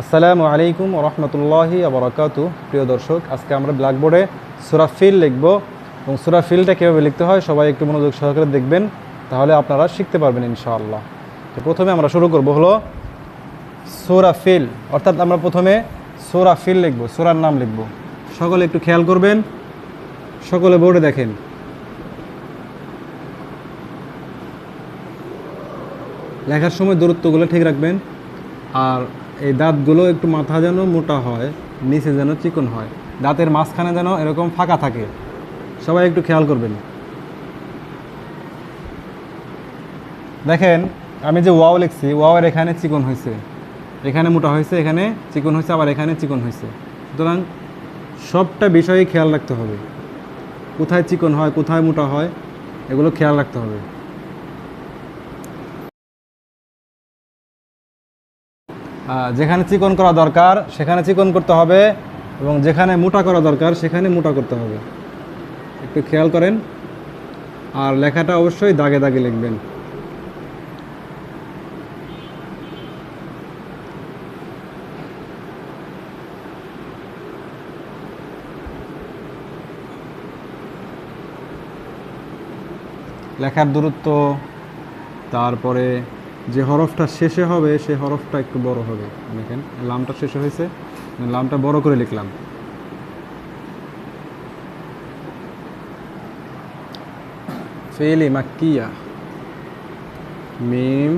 আসসালামু আলাইকুম রহমতুল্লাহি আবরাকাতু প্রিয় দর্শক, আজকে আমরা ব্ল্যাকবোর্ডে সুরা ফিল লিখব। এবং সুরা ফিলটা কীভাবে লিখতে হয় সবাই একটু মনোযোগ সহকারে দেখবেন, তাহলে আপনারা শিখতে পারবেন ইনশাআল্লাহ। তো প্রথমে আমরা শুরু করব হলো সুরা ফিল। অর্থাৎ আমরা প্রথমে সুরা ফিল লিখব, সুরার নাম লিখব। সকলে একটু খেয়াল করবেন, সকলে বোর্ডে দেখেন। লেখার সময় দূরত্বগুলো ঠিক রাখবেন, আর এই দাঁতগুলো একটু মাথা যেন মোটা হয়, নিচে যেন চিকন হয়। দাঁতের মাঝখানে যেন এরকম ফাঁকা থাকে। সবাই একটু খেয়াল করবেন। দেখেন, আমি যে ওয়াও লিখছি, ওয়াওয়ের এখানে চিকন হয়েছে। এখানে মোটা হয়েছে, এখানে চিকন হয়েছে, আবার এখানে চিকন হয়েছে। সুতরাং সবটা বিষয়ে খেয়াল রাখতে হবে। কোথায় চিকন হয়, কোথায় মোটা হয়, এগুলো খেয়াল রাখতে হবে। যেখানে চিকন করা দরকার, সেখানে চিকন করতে হবে এবং যেখানে মোটা করা দরকার, সেখানে মোটা করতে হবে। একটু খেয়াল করেন। আর লেখাটা অবশ্যই দাগে দাগে লিখবেন। লেখার দূরত্ব, তারপরে যে হরফটা শেষে হবে সেই হরফটা একটু বড় হবে। দেখেন, লামটা শেষে হয়েছে আমি লামটা বড় করে লিখলাম। ফেলি মাক্কিয়া মিম,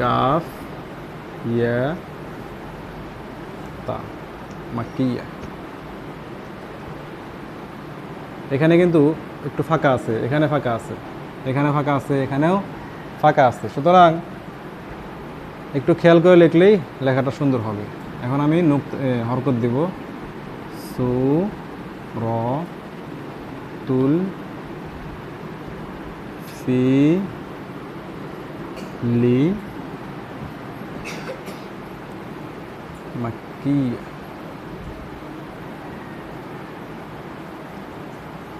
কাফ, ইয়া, তা মাক্কিয়া এখানে কিন্তু একটু ফাঁকা আছে, এখানে ফাঁকা আছে এখানে ফাঁকা আছে, এখানেও ফাঁকা আছে। সুতরাং একটু খেয়াল করে লিখলেই লেখাটা সুন্দর হবে। এখন আমি নুক হরকত দিব। সু, র, তুল, সি, লি মাক্কিয়া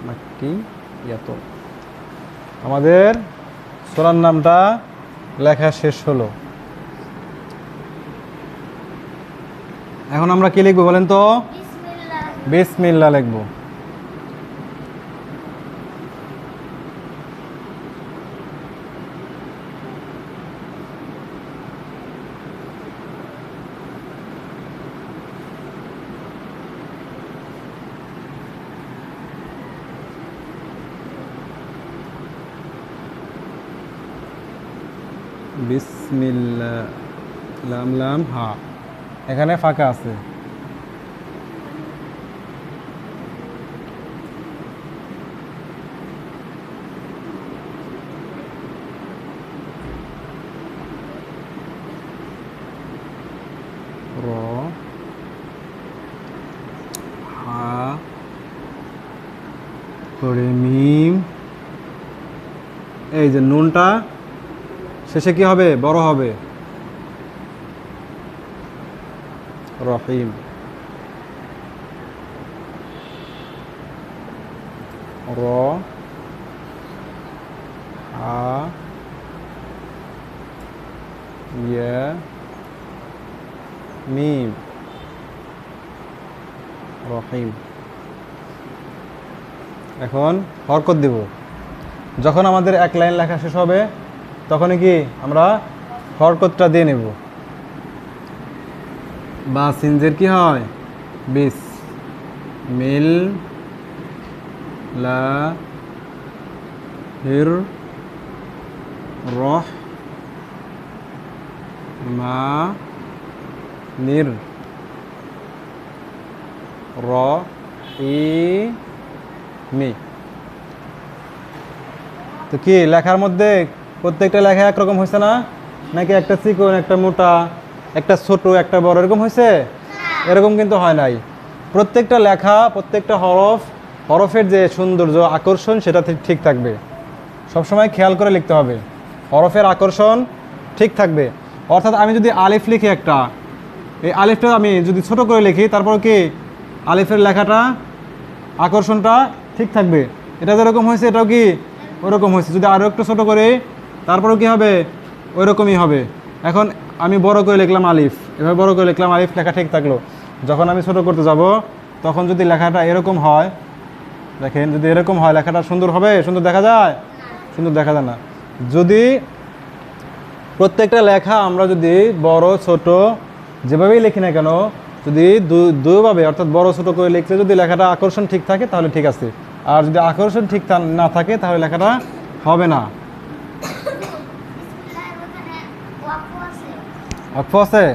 মাক্কি ইয়াত। আমাদের সোনার নামটা লেখা শেষ হলো। এখন আমরা কি লিখব বলেন তো? বিসমিল্লা লিখব। বিসমিল্লা লাম লাম হা। এখানে ফাঁকা আছে। র হা পরে মিম। এই যে নুনটা। শেষে কি হবে? বড় হবে। রহিম। র। ইয়া। মিম। রহিম। এখন হরকত দিব। যখন আমাদের এক লাইন লেখা শেষ হবে তখনই কি আমরা হরকতটা দিয়ে নেব? বা সিনজের কি হয়? বিস। মিল লা হির রহ মা নির র ই মি। তো কি লেখার মধ্যে প্রত্যেকটা লেখা একরকম হয়েছে না? নাকি একটা চিকন একটা মোটা একটা ছোট একটা বড় এরকম হয়েছে? এরকম কিন্তু হয় নাই। প্রত্যেকটা লেখা প্রত্যেকটা হরফ হরফের যে সৌন্দর্য আকর্ষণ সেটা ঠিক- ঠিক থাকবে। সবসময় খেয়াল করে লিখতে হবে। হরফের আকর্ষণ ঠিক থাকবে। অর্থাৎ আমি যদি আলিফ লিখি একটা এই আলিফটা আমি যদি ছোট করে লিখি তারপর কি আলিফের লেখাটা আকর্ষণটা ঠিক থাকবে? এটা যেরকম হয়েছে এটাও কি ওরকম হয়েছে। যদি আরও একটু ছোটো করে তারপরেও কি হবে? ওই রকমই হবে। এখন আমি বড় করে লিখলাম আলিফ। এভাবে বড় করে লিখলাম আলিফ, লেখা ঠিক থাকল। যখন আমি ছোট করতে যাব, তখন যদি লেখাটা এরকম হয়, দেখেন, যদি এরকম হয়, লেখাটা সুন্দর হবে? সুন্দর দেখা যায়? সুন্দর দেখা যায় না। যদি প্রত্যেকটা লেখা আমরা যদি বড়, ছোট যেভাবেই লিখি না কেন, যদি দু- দুভাবে, অর্থাৎ বড়, ছোট করে লিখলে যদি লেখাটা আকর্ষণ ঠিক থাকে, তাহলে ঠিক আছে। আর যদি আকর্ষণ ঠিক না থাকে, তাহলে লেখাটা হবে না। অক্ষ আছে?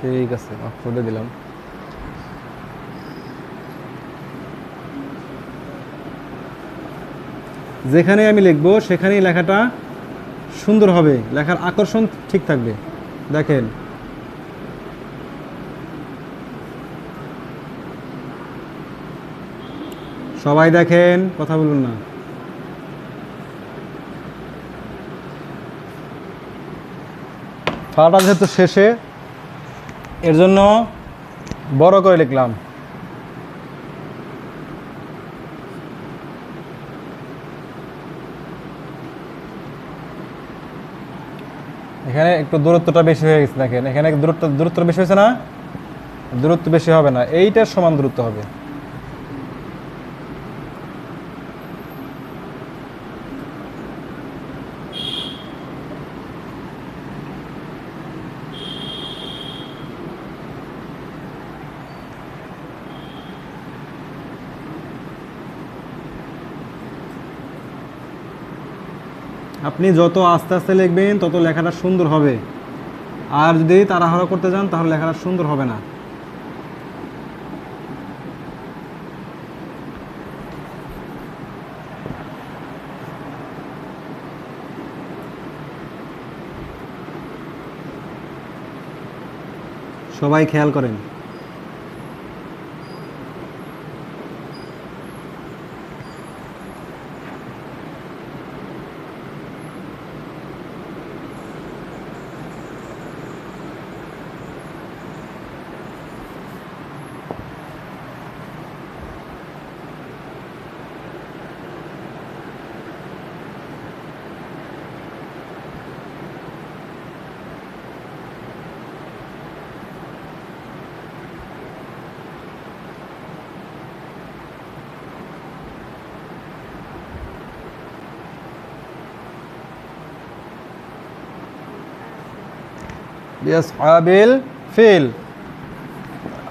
ঠিক আছে অক্ষ দিয়ে দিলাম। যেখানে আমি লিখব, সেখানেই লেখাটা সুন্দর হবে। লেখার আকর্ষণ ঠিক থাকবে। দেখেন। সবাই দেখেন, কথা বলুন না। ফাটা যেহেতু শেষে, এর জন্য বড় করে লিখলাম। এখানে একটু দূরত্বটা বেশি হয়ে গেছে দেখেন, এখানে দূরত্ব দূরত্ব বেশি হয়েছে না? দূরত্ব বেশি হবে না, এইটার সমান দূরত্ব হবে। আপনি যত আস্তে আস্তে লিখবেন, তত লেখাটা সুন্দর হবে। আর যদি তাড়াহুড়ো করতে যান তাহলে লেখাটা সুন্দর হবে না। সবাই খেয়াল করেন। বিআসহাবিল ফিল।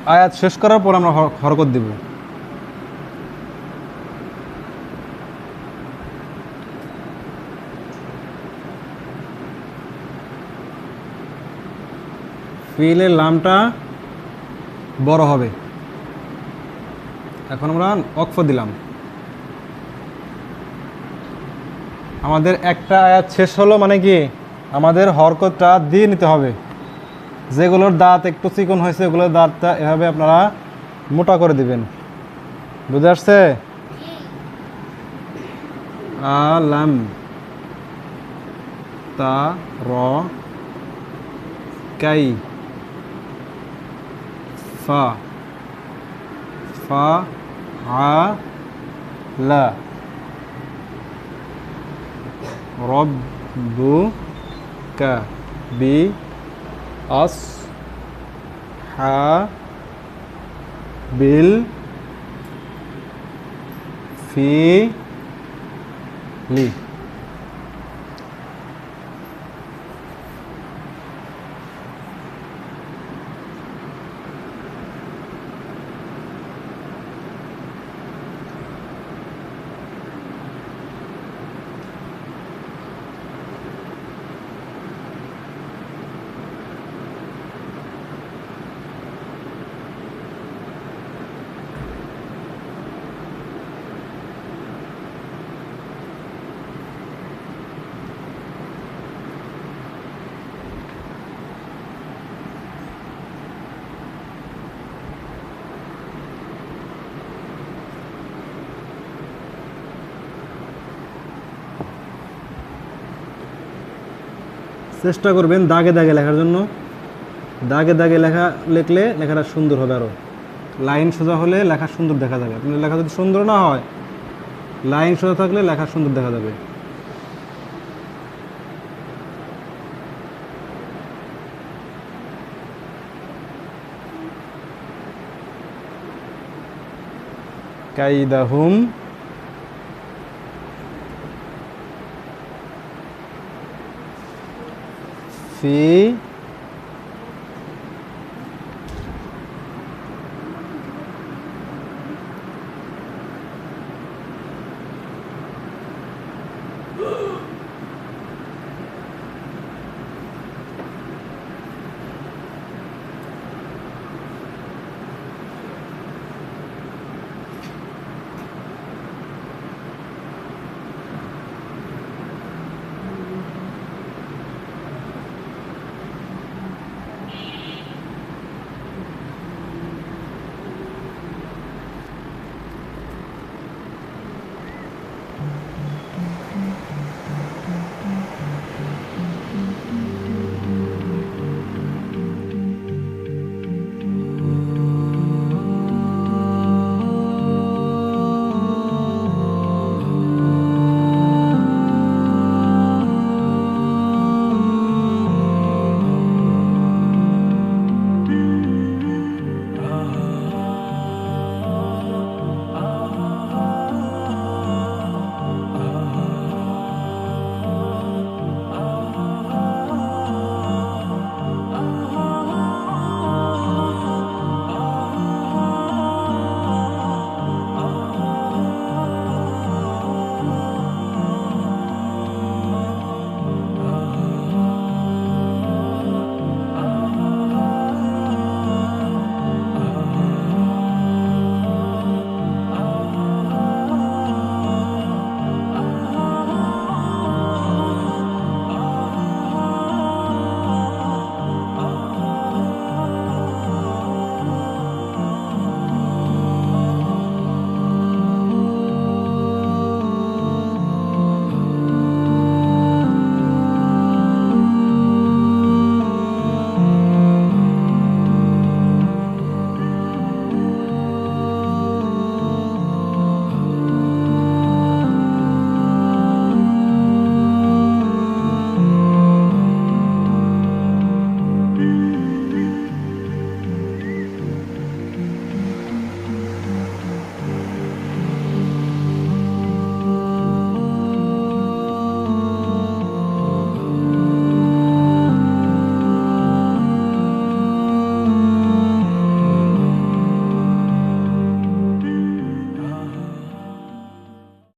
আয়াত শেষ করার পর আমরা হর- হরকত দিব। ফিলের লামটা বড় হবে। এখন আমরা অক্ষ দিলাম। আমাদের একটা আয়াত শেষ হলো মানে কি? আমাদের হরকতটা দিয়ে নিতে হবে। যেগুলোর দাঁত একটু চিকন হয়েছে, ওগুলোর দাঁতটা এভাবে আপনারা মোটা করে দিবেন। বুঝে আসছে? আলাম। তা, র, কাই। ফা। ফা আ লা। আস হা বিল ফি লি। চেষ্টা করবেন দাগে দাগে লেখার জন্য। দাগে দাগে লেখা লিখলে লেখাটা সুন্দর হবে আরও লাইন সোজা হলে লেখা সুন্দর দেখা যাবে। আপনার লেখা যদি সুন্দর না হয়, লাইন সোজা থাকলে লেখা সুন্দর দেখা যাবে। কাইদাহুম ফি